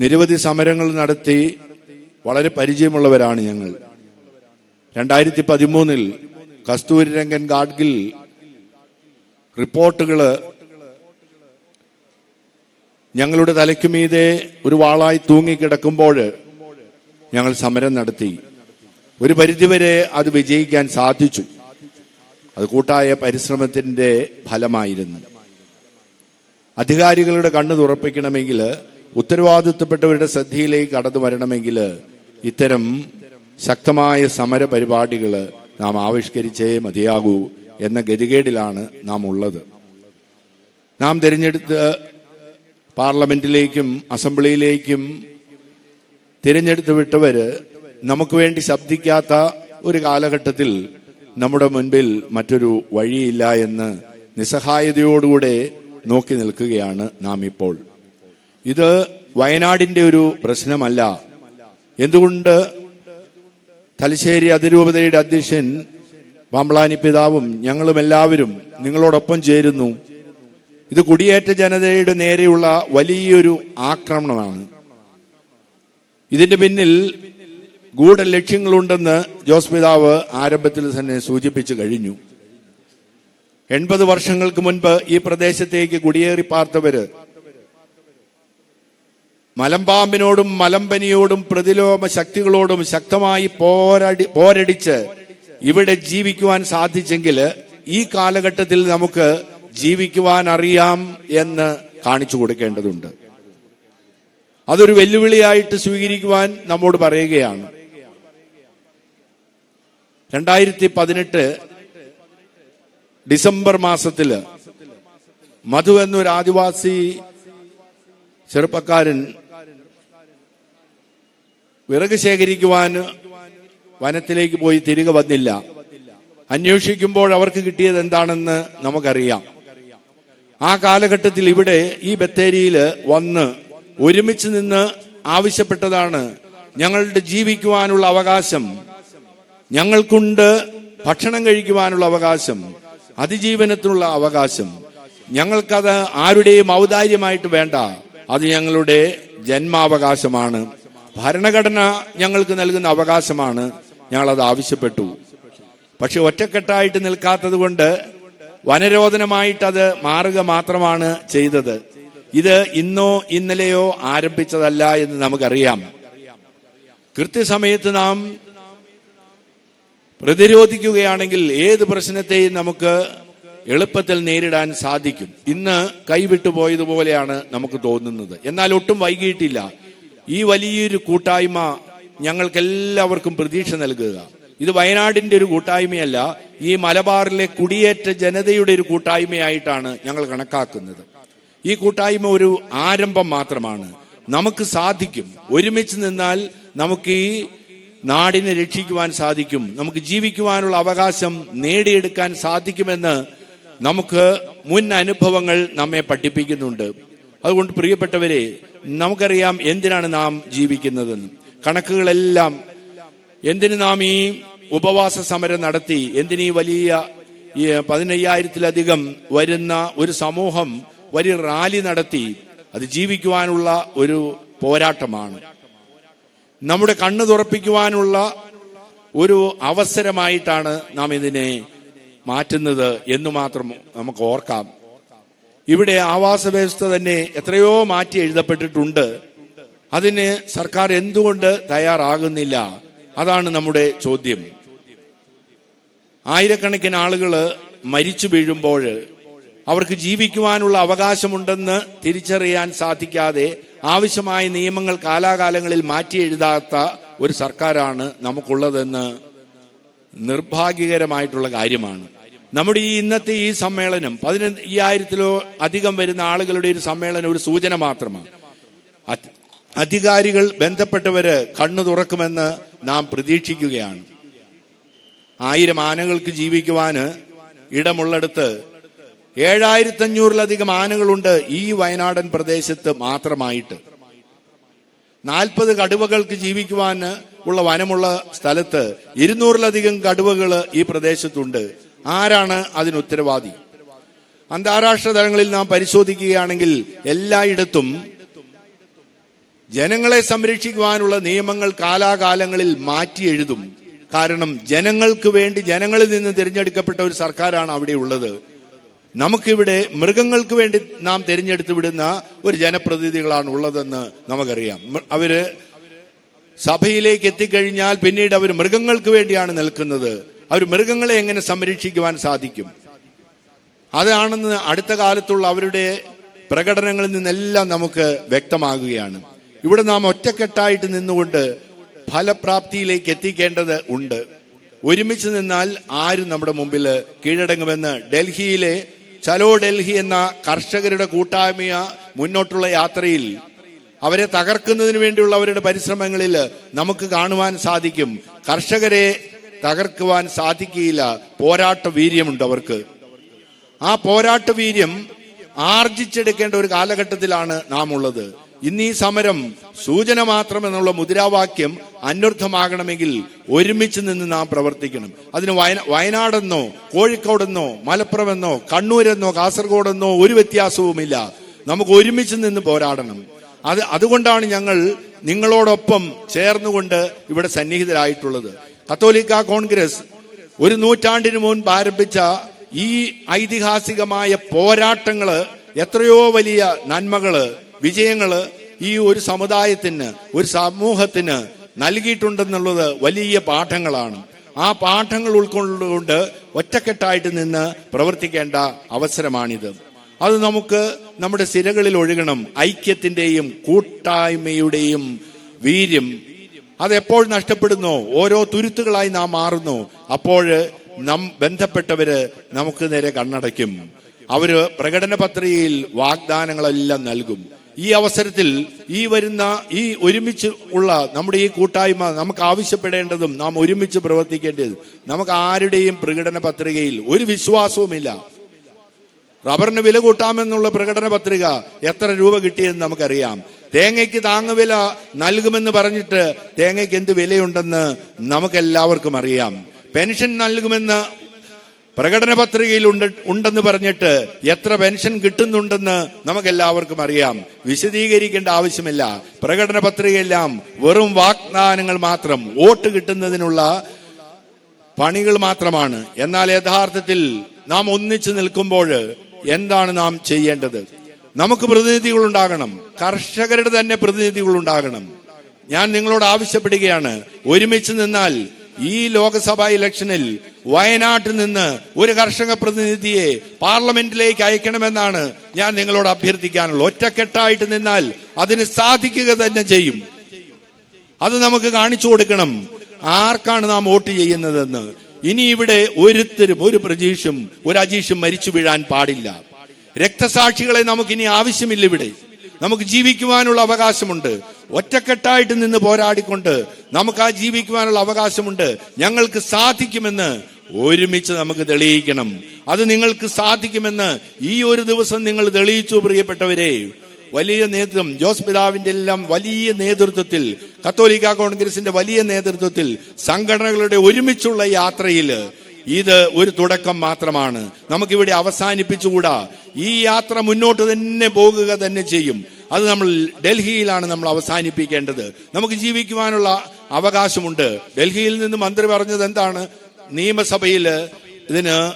നിരവധി സമരങ്ങൾ നടത്തി വളരെ പരിചയമുള്ളവരാണ് ഞങ്ങൾ. രണ്ടായിരത്തി പതിമൂന്നിൽ കസ്തൂരി രംഗൻ ഗാഡ്ഗിൽ റിപ്പോർട്ടുകൾ ഞങ്ങളുടെ തലയ്ക്കുമീതെ ഒരു വാളായി തൂങ്ങിക്കിടക്കുമ്പോൾ ഞങ്ങൾ സമരം നടത്തി. ഒരു പരിധിവരെ അത് വിജയിക്കാൻ സാധിച്ചു. അത് കൂട്ടായ പരിശ്രമത്തിന്റെ ഫലമായിരുന്നു. അധികാരികളുടെ കണ്ണു തുറപ്പിക്കണമെങ്കിൽ ഉത്തരവാദിത്വപ്പെട്ടവരുടെ ശ്രദ്ധയിലേക്ക് കടന്നു വരണമെങ്കിൽ ഇത്തരം ശക്തമായ സമര പരിപാടികൾ നാം ആവിഷ്കരിച്ചേ മതിയാകൂ എന്ന ഗതികേടിലാണ് നാം ഉള്ളത്. നാം തിരഞ്ഞെടുത്ത് പാർലമെന്റിലേക്കും അസംബ്ലിയിലേക്കും തിരഞ്ഞെടുത്ത് വിട്ടവര് നമുക്ക് വേണ്ടി ശബ്ദിക്കാത്ത ഒരു കാലഘട്ടത്തിൽ നമ്മുടെ മുൻപിൽ മറ്റൊരു വഴിയില്ല എന്ന് നിസ്സഹായതയോടുകൂടെ നോക്കി നിൽക്കുകയാണ് നാം ഇപ്പോൾ. ഇത് വയനാടിന്റെ ഒരു പ്രശ്നമല്ല. എന്തുകൊണ്ട് തലശ്ശേരി അതിരൂപതയുടെ അധ്യക്ഷൻ പാമ്പളാനി പിതാവും ഞങ്ങളും എല്ലാവരും നിങ്ങളോടൊപ്പം ചേരുന്നു. ഇത് കുടിയേറ്റ ജനതയുടെ നേരെയുള്ള വലിയൊരു ആക്രമണമാണ്. ഇതിന്റെ പിന്നിൽ ഗൂഢലക്ഷ്യങ്ങളുണ്ടെന്ന് ജോസ് പിതാവ് ആരംഭത്തിൽ തന്നെ സൂചിപ്പിച്ചു കഴിഞ്ഞു. എൺപത് വർഷങ്ങൾക്ക് മുൻപ് ഈ പ്രദേശത്തേക്ക് കുടിയേറി പാർത്തവര് മലമ്പാമ്പിനോടും മലമ്പനിയോടും പ്രതിലോമ ശക്തികളോടും ശക്തമായി പോരടി പോരടിച്ച് ഇവിടെ ജീവിക്കുവാൻ സാധിച്ചെങ്കിൽ ഈ കാലഘട്ടത്തിൽ നമുക്ക് ജീവിക്കുവാൻ അറിയാം എന്ന് കാണിച്ചു കൊടുക്കേണ്ടതുണ്ട്. അതൊരു വെല്ലുവിളിയായിട്ട് സ്വീകരിക്കുവാൻ നമ്മോട് പറയുകയാണ്. രണ്ടായിരത്തി പതിനെട്ട് ഡിസംബർ മാസത്തിൽ മധു എന്നൊരു ആദിവാസി ചെറുപ്പക്കാരൻ വിറക് ശേഖരിക്കുവാൻ വനത്തിലേക്ക് പോയി തിരികെ വന്നില്ല. അന്വേഷിക്കുമ്പോൾ അവർക്ക് കിട്ടിയത് എന്താണെന്ന് നമുക്കറിയാം. ആ കാലഘട്ടത്തിൽ ഇവിടെ ഈ ബത്തേരിയിൽ വന്ന് ഒരുമിച്ച് നിന്ന് ആവശ്യപ്പെട്ടതാണ് ഞങ്ങളുടെ ജീവിക്കുവാനുള്ള അവകാശം ഞങ്ങൾക്കുണ്ട് ഭക്ഷണം കഴിക്കുവാനുള്ള അവകാശം അതിജീവനത്തിനുള്ള അവകാശം. ഞങ്ങൾക്കത് ആരുടെയും ഔദാര്യമായിട്ട് വേണ്ട അത് ഞങ്ങളുടെ ജന്മാവകാശമാണ്. ഭരണഘടന ഞങ്ങൾക്ക് നൽകുന്ന അവകാശമാണ്. അത് ആവശ്യപ്പെട്ടു. പക്ഷെ ഒറ്റക്കെട്ടായിട്ട് നിൽക്കാത്തത് കൊണ്ട് വനരോധനമായിട്ട് അത് മാറുക മാത്രമാണ് ചെയ്തത്. ഇത് ഇന്നോ ഇന്നലെയോ ആരംഭിച്ചതല്ല എന്ന് നമുക്കറിയാം. കൃത്യസമയത്ത് നാം പ്രതിരോധിക്കുകയാണെങ്കിൽ ഏത് പ്രശ്നത്തെയും നമുക്ക് എളുപ്പത്തിൽ നേരിടാൻ സാധിക്കും. ഇന്ന് കൈവിട്ടു പോയതുപോലെയാണ് നമുക്ക് തോന്നുന്നത്. എന്നാൽ ഒട്ടും വൈകിട്ടില്ല ഈ വലിയൊരു കൂട്ടായ്മ ഞങ്ങൾക്ക് എല്ലാവർക്കും പ്രതീക്ഷ നൽകുക. ഇത് വയനാടിന്റെ ഒരു കൂട്ടായ്മയല്ല ഈ മലബാറിലെ കുടിയേറ്റ ജനതയുടെ ഒരു കൂട്ടായ്മയായിട്ടാണ് ഞങ്ങൾ കണക്കാക്കുന്നത്. ഈ കൂട്ടായ്മ ഒരു ആരംഭം മാത്രമാണ്. നമുക്ക് സാധിക്കും. ഒരുമിച്ച് നിന്നാൽ നമുക്ക് ഈ നാടിനെ രക്ഷിക്കുവാൻ സാധിക്കും. നമുക്ക് ജീവിക്കുവാനുള്ള അവകാശം നേടിയെടുക്കാൻ സാധിക്കുമെന്ന് നമുക്ക് മുൻ അനുഭവങ്ങൾ നമ്മെ പഠിപ്പിക്കുന്നുണ്ട്. അതുകൊണ്ട് പ്രിയപ്പെട്ടവരെ നമുക്കറിയാം എന്തിനാണ് നാം ജീവിക്കുന്നതെന്ന്. കണക്കുകളെല്ലാം എന്തിനു നാം ഈ ഉപവാസ സമരം നടത്തി എന്തിനീ വലിയ പതിനയ്യായിരത്തിലധികം വരുന്ന ഒരു സമൂഹം വലിയ റാലി നടത്തി അത് ജീവിക്കുവാനുള്ള ഒരു പോരാട്ടമാണ്. നമ്മുടെ കണ്ണു തുറപ്പിക്കുവാനുള്ള ഒരു അവസരമായിട്ടാണ് നാം ഇതിനെ മാറ്റുന്നത് എന്ന് മാത്രം നമുക്ക് ഓർക്കാം. ഇവിടെ ആവാസ വ്യവസ്ഥ തന്നെ എത്രയോ മാറ്റി എഴുതപ്പെട്ടിട്ടുണ്ട്. അതിന് സർക്കാർ എന്തുകൊണ്ട് തയ്യാറാകുന്നില്ല? അതാണ് നമ്മുടെ ചോദ്യം. ആയിരക്കണക്കിന് ആളുകൾ മരിച്ചു വീഴുമ്പോൾ അവർക്ക് ജീവിക്കുവാനുള്ള അവകാശമുണ്ടെന്ന് തിരിച്ചറിയാൻ സാധിക്കാതെ ആവശ്യമായ നിയമങ്ങൾ കാലാകാലങ്ങളിൽ മാറ്റി എഴുതാത്ത ഒരു സർക്കാരാണ് നമുക്കുള്ളതെന്ന് നിർഭാഗ്യകരമായിട്ടുള്ള കാര്യമാണ്. നമ്മുടെ ഈ ഇന്നത്തെ ഈ സമ്മേളനം പതിനയ്യായിരത്തിലോ അധികം വരുന്ന ആളുകളുടെ ഒരു സമ്മേളനം ഒരു സൂചന മാത്രമാണ്. അധികാരികൾ ബന്ധപ്പെട്ടവര് കണ്ണു തുറക്കുമെന്ന് നാം പ്രതീക്ഷിക്കുകയാണ്. ആയിരം ആനകൾക്ക് ജീവിക്കുവാന് ഇടമുള്ളിടത്ത് ഏഴായിരത്തി അഞ്ഞൂറിലധികം ആനകളുണ്ട് ഈ വയനാടൻ പ്രദേശത്ത് മാത്രമായിട്ട്. നാൽപ്പത് കടുവകൾക്ക് ജീവിക്കുവാൻ ഉള്ള വനമുള്ള സ്ഥലത്ത് ഇരുന്നൂറിലധികം കടുവകൾ ഈ പ്രദേശത്തുണ്ട്. ആരാണ് അതിന് ഉത്തരവാദി? അന്താരാഷ്ട്ര തലങ്ങളിൽ നാം പരിശോധിക്കുകയാണെങ്കിൽ എല്ലായിടത്തും ജനങ്ങളെ സംരക്ഷിക്കുവാനുള്ള നിയമങ്ങൾ കാലാകാലങ്ങളിൽ മാറ്റി എഴുതും. കാരണം ജനങ്ങൾക്ക് വേണ്ടി ജനങ്ങളിൽ നിന്ന് തിരഞ്ഞെടുക്കപ്പെട്ട ഒരു സർക്കാരാണ് അവിടെ ഉള്ളത്. നമുക്കിവിടെ മൃഗങ്ങൾക്ക് വേണ്ടി നാം തിരഞ്ഞെടുത്ത് വിടുന്ന ഒരു ജനപ്രതിനിധികളാണ് ഉള്ളതെന്ന് നമുക്കറിയാം. അവർ സഭയിലേക്ക് എത്തിക്കഴിഞ്ഞാൽ പിന്നീട് അവർ മൃഗങ്ങൾക്ക് വേണ്ടിയാണ് നിൽക്കുന്നത്. അവർ മൃഗങ്ങളെ എങ്ങനെ സംരക്ഷിക്കുവാൻ സാധിക്കും? അതാണെന്ന് അടുത്ത കാലത്തുള്ള അവരുടെ പ്രകടനങ്ങളിൽ നിന്നെല്ലാം നമുക്ക് വ്യക്തമാകുകയാണ്. ഇവിടെ നാം ഒറ്റക്കെട്ടായിട്ട് നിന്നുകൊണ്ട് ഫലപ്രാപ്തിയിലേക്ക് എത്തിക്കേണ്ടത് ഉണ്ട്. ഒരുമിച്ച് നിന്നാൽ ആരും നമ്മുടെ മുമ്പിൽ കീഴടങ്ങുമെന്ന് ഡൽഹിയിലെ ചലോ ഡൽഹി എന്ന കർഷകരുടെ കൂട്ടായ്മ മുന്നോട്ടുള്ള യാത്രയിൽ അവരെ തകർക്കുന്നതിന് വേണ്ടിയുള്ള അവരുടെ പരിശ്രമങ്ങളിൽ നമുക്ക് കാണുവാൻ സാധിക്കും. കർഷകരെ തകർക്കുവാൻ സാധിക്കുകയില്ല പോരാട്ട വീര്യമുണ്ട് അവർക്ക്. ആ പോരാട്ട വീര്യം ആർജിച്ചെടുക്കേണ്ട ഒരു കാലഘട്ടത്തിലാണ് നാം ഉള്ളത് ഇന്ന് ഈ സമരം സൂചന മാത്രം എന്നുള്ള മുദ്രാവാക്യം അന്വർത്ഥമാകണമെങ്കിൽ ഒരുമിച്ച് നിന്ന് നാം പ്രവർത്തിക്കണം. അതിന് വയന വയനാടെന്നോ കോഴിക്കോടെന്നോ മലപ്പുറമെന്നോ കണ്ണൂരെന്നോ കാസർഗോഡെന്നോ ഒരു വ്യത്യാസവുമില്ല. നമുക്ക് ഒരുമിച്ച് നിന്ന് പോരാടണം. അത് അതുകൊണ്ടാണ് ഞങ്ങൾ നിങ്ങളോടൊപ്പം ചേർന്നുകൊണ്ട് ഇവിടെ സന്നിഹിതരായിട്ടുള്ളത്. കത്തോലിക്ക കോൺഗ്രസ് ഒരു നൂറ്റാണ്ടിന് മുൻപ് ആരംഭിച്ച ഈ ഐതിഹാസികമായ പോരാട്ടങ്ങൾ എത്രയോ വലിയ നന്മകൾ വിജയങ്ങൾ ഈ ഒരു സമുദായത്തിന് ഒരു സമൂഹത്തിന് നൽകിയിട്ടുണ്ടെന്നുള്ളത് വലിയ പാഠങ്ങളാണ്. ആ പാഠങ്ങൾ ഉൾക്കൊണ്ടുകൊണ്ട് ഒറ്റക്കെട്ടായിട്ട് നിന്ന് പ്രവർത്തിക്കേണ്ട അവസരമാണിത്. അത് നമുക്ക് നമ്മുടെ സിരകളിൽ ഒഴുകണം. ഐക്യത്തിന്റെയും കൂട്ടായ്മയുടെയും വീര്യം അത് എപ്പോൾ നഷ്ടപ്പെടുന്നു? ഓരോ തുരുത്തുകളായി നാം മാറുന്നു. അപ്പോൾ നം ബന്ധപ്പെട്ടവര് നമുക്ക് നേരെ കണ്ണടയ്ക്കും. അവർ പ്രകടന പത്രികയിൽ വാഗ്ദാനങ്ങളെല്ലാം നൽകും. ഈ അവസരത്തിൽ ഈ വരുന്ന ഈ ഒരുമിച്ച് ഉള്ള നമ്മുടെ ഈ കൂട്ടായ്മ നമുക്ക് ആവശ്യപ്പെടേണ്ടതും നാം ഒരുമിച്ച് പ്രവർത്തിക്കേണ്ടതും നമുക്ക് ആരുടെയും പ്രകടന പത്രികയിൽ ഒരു വിശ്വാസവുമില്ല. റബ്ബറിന് വില കൂട്ടാമെന്നുള്ള പ്രകടന പത്രിക എത്ര രൂപ കിട്ടിയെന്ന് നമുക്കറിയാം. തേങ്ങയ്ക്ക് താങ്ങുവില നൽകുമെന്ന് പറഞ്ഞിട്ട് തേങ്ങയ്ക്ക് എന്ത് വിലയുണ്ടെന്ന് നമുക്കെല്ലാവർക്കും അറിയാം. പെൻഷൻ നൽകുമെന്ന് പ്രകടന പത്രികയിൽ ഉണ്ട് ഉണ്ടെന്ന് പറഞ്ഞിട്ട് എത്ര പെൻഷൻ കിട്ടുന്നുണ്ടെന്ന് നമുക്കെല്ലാവർക്കും അറിയാം. വിശദീകരിക്കേണ്ട ആവശ്യമില്ല. പ്രകടന പത്രികയെല്ലാം വെറും വാഗ്ദാനങ്ങൾ മാത്രം വോട്ട് കിട്ടുന്നതിനുള്ള പണികൾ മാത്രമാണ്. എന്നാൽ യഥാർത്ഥത്തിൽ നാം ഒന്നിച്ചു നിൽക്കുമ്പോൾ എന്താണ് നാം ചെയ്യേണ്ടത്? നമുക്ക് പ്രതിനിധികൾ ഉണ്ടാകണം കർഷകരുടെ തന്നെ പ്രതിനിധികൾ ഉണ്ടാകണം ഞാൻ നിങ്ങളോട് ആവശ്യപ്പെടുകയാണ്. ഒരുമിച്ച് നിന്നാൽ ഈ ലോക്സഭാ ഇലക്ഷനിൽ വയനാട്ടിൽ നിന്ന് ഒരു കർഷക പ്രതിനിധിയെ പാർലമെന്റിലേക്ക് അയക്കണമെന്നാണ് ഞാൻ നിങ്ങളോട് അഭ്യർത്ഥിക്കാനുള്ളത്. ഒറ്റക്കെട്ടായിട്ട് നിന്നാൽ അതിന് സാധിക്കുക തന്നെ ചെയ്യും. അത് നമുക്ക് കാണിച്ചു കൊടുക്കണം. ആർക്കാണ് നാം വോട്ട് ചെയ്യുന്നതെന്ന്. ഇനി ഇവിടെ ഒരുത്തരും ഒരു പ്രജീഷും ഒരു അജീഷും മരിച്ചു വീഴാൻ പാടില്ല. രക്തസാക്ഷികളെ നമുക്കിനി ആവശ്യമില്ല ഇവിടെ. നമുക്ക് ജീവിക്കുവാനുള്ള അവകാശമുണ്ട്. ഒറ്റക്കെട്ടായിട്ട് നിന്ന് പോരാടിക്കൊണ്ട് നമുക്ക് ആ ജീവിക്കുവാനുള്ള അവകാശമുണ്ട്. ഞങ്ങൾക്ക് സാധിക്കുമെന്ന് ഒരുമിച്ച് നമുക്ക് തെളിയിക്കണം. അത് നിങ്ങൾക്ക് സാധിക്കുമെന്ന് ഈ ഒരു ദിവസം നിങ്ങൾ തെളിയിച്ചു പ്രിയപ്പെട്ടവരെ. വലിയ നേതൃത്വം ജോസ് പിതാവിന്റെ എല്ലാം വലിയ നേതൃത്വത്തിൽ കത്തോലിക്ക കോൺഗ്രസിന്റെ വലിയ നേതൃത്വത്തിൽ സംഘടനകളുടെ ഒരുമിച്ചുള്ള യാത്രയിൽ ഇത് ഒരു തുടക്കം മാത്രമാണ്. നമുക്കിവിടെ അവസാനിപ്പിച്ചുകൂടാ. ഈ യാത്ര മുന്നോട്ട് തന്നെ പോകുക തന്നെ ചെയ്യും. അത് നമ്മൾ ഡൽഹിയിലാണ് നമ്മൾ അവസാനിപ്പിക്കേണ്ടത്. നമുക്ക് ജീവിക്കുവാനുള്ള അവകാശമുണ്ട്. ഡൽഹിയിൽ നിന്ന് മന്ത്രി പറഞ്ഞത് എന്താണ്? നിയമസഭയിൽ ഇതിന്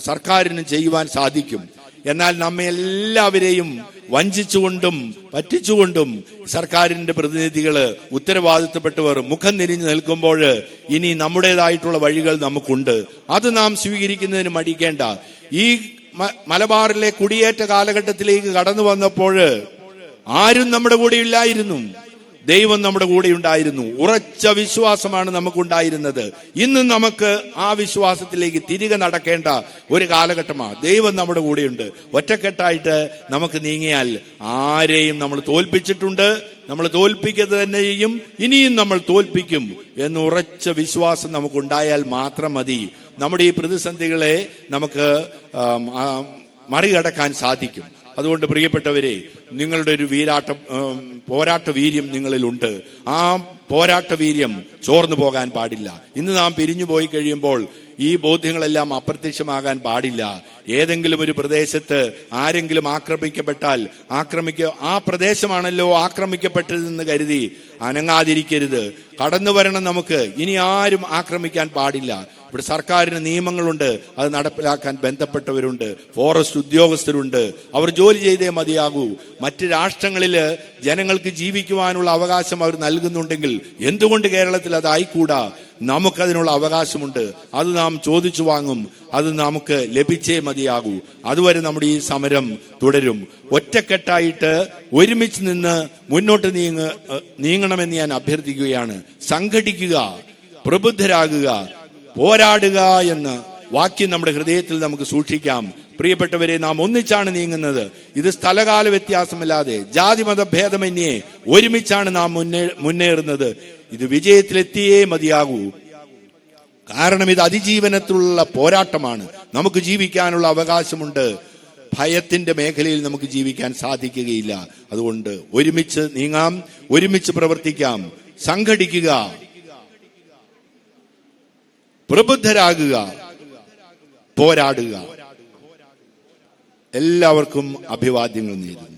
സർക്കാരിന് ചെയ്യുവാൻ സാധിക്കും. എന്നാൽ നമ്മെ എല്ലാവരെയും വഞ്ചിച്ചുകൊണ്ടും പറ്റിച്ചുകൊണ്ടും സർക്കാരിന്റെ പ്രതിനിധികൾ ഉത്തരവാദിത്തപ്പെട്ടവർ മുഖം തിരിഞ്ഞു നിൽക്കുമ്പോൾ ഇനി നമ്മുടേതായിട്ടുള്ള വഴികൾ നമുക്കുണ്ട്. അത് നാം സ്വീകരിക്കുന്നതിന് മടിക്കേണ്ട. ഈ മലബാറിലെ കുടിയേറ്റ കാലഘട്ടത്തിലേക്ക് കടന്നു വന്നപ്പോൾ ആരും നമ്മുടെ കൂടെ ഇല്ലായിരുന്നു. ദൈവം നമ്മുടെ കൂടെ ഉണ്ടായിരുന്നു. ഉറച്ച വിശ്വാസമാണ് നമുക്കുണ്ടായിരുന്നത്. ഇന്നും നമുക്ക് ആ വിശ്വാസത്തിലേക്ക് തിരികെ നടക്കേണ്ട ഒരു കാലഘട്ടമാണ് ദൈവം നമ്മുടെ കൂടെയുണ്ട്. ഒറ്റക്കെട്ടായിട്ട് നമുക്ക് നീങ്ങിയാൽ ആരെയും നമ്മൾ തോൽപ്പിച്ചിട്ടുണ്ട്. നമ്മൾ തോൽപ്പിക്കുക തന്നെ ചെയ്യും. ഇനിയും നമ്മൾ തോൽപ്പിക്കും എന്ന് ഉറച്ച വിശ്വാസം നമുക്കുണ്ടായാൽ മാത്രം മതി. നമ്മുടെ ഈ പ്രതിസന്ധികളെ നമുക്ക് മറികടക്കാൻ സാധിക്കും. അതുകൊണ്ട് പ്രിയപ്പെട്ടവരെ നിങ്ങളുടെ ഒരു വീരാട്ട പോരാട്ട വീര്യം നിങ്ങളിലുണ്ട്. ആ പോരാട്ട വീര്യം ചോർന്നു പോകാൻ പാടില്ല. ഇന്ന് നാം പിരിഞ്ഞു പോയി കഴിയുമ്പോൾ ഈ ബോധ്യങ്ങളെല്ലാം അപ്രത്യക്ഷമാകാൻ പാടില്ല. ഏതെങ്കിലും ഒരു പ്രദേശത്ത് ആരെങ്കിലും ആക്രമിക്കപ്പെട്ടാൽ ആക്രമിക്ക ആ പ്രദേശമാണല്ലോ ആക്രമിക്കപ്പെട്ടതെന്ന് കരുതി അനങ്ങാതിരിക്കരുത്. കടന്നു വരണം നമുക്ക് ഇനി ആരും ആക്രമിക്കാൻ പാടില്ല. ഇവിടെ സർക്കാരിന് നിയമങ്ങളുണ്ട് അത് നടപ്പിലാക്കാൻ ബന്ധപ്പെട്ടവരുണ്ട് ഫോറസ്റ്റ് ഉദ്യോഗസ്ഥരുണ്ട്. അവർ ജോലി ചെയ്തേ മതിയാകൂ. മറ്റ് രാഷ്ട്രങ്ങളിൽ ജനങ്ങൾക്ക് ജീവിക്കുവാനുള്ള അവകാശം അവർ നൽകുന്നുണ്ടെങ്കിൽ എന്തുകൊണ്ട് കേരളത്തിൽ അതായിക്കൂടാ നമുക്കതിനുള്ള അവകാശമുണ്ട്. അത് നാം ചോദിച്ചു വാങ്ങും. അത് നമുക്ക് ലഭിച്ചേ മതിയാകൂ. അതുവരെ നമ്മുടെ ഈ സമരം തുടരും. ഒറ്റക്കെട്ടായിട്ട് ഒരുമിച്ച് നിന്ന് മുന്നോട്ട് നീങ്ങ നീങ്ങണമെന്ന് ഞാൻ അഭ്യർത്ഥിക്കുകയാണ്. സംഘടിക്കുക പ്രബുദ്ധരാകുക. പോരാടുക എന്ന് വാക്യം നമ്മുടെ ഹൃദയത്തിൽ നമുക്ക് സൂക്ഷിക്കാം. പ്രിയപ്പെട്ടവരെ നാം ഒന്നിച്ചാണ് നീങ്ങുന്നത്. ഇത് സ്ഥലകാല വ്യത്യാസമില്ലാതെ ജാതിമത ഭേദമന്യേ ഒരുമിച്ചാണ് നാം മുന്നേ മുന്നേറുന്നത്. ഇത് വിജയത്തിലെത്തിയേ മതിയാകൂ. കാരണം ഇത് അതിജീവനത്തിലുള്ള പോരാട്ടമാണ്. നമുക്ക് ജീവിക്കാനുള്ള അവകാശമുണ്ട്. ഭയത്തിന്റെ മേഖലയിൽ നമുക്ക് ജീവിക്കാൻ സാധിക്കുകയില്ല. അതുകൊണ്ട് ഒരുമിച്ച് നീങ്ങാം ഒരുമിച്ച് പ്രവർത്തിക്കാം. സംഘടിക്കുക. പ്രബുദ്ധരാകുക പോരാടുക. എല്ലാവർക്കും അഭിവാദ്യങ്ങൾ നേരുന്നു.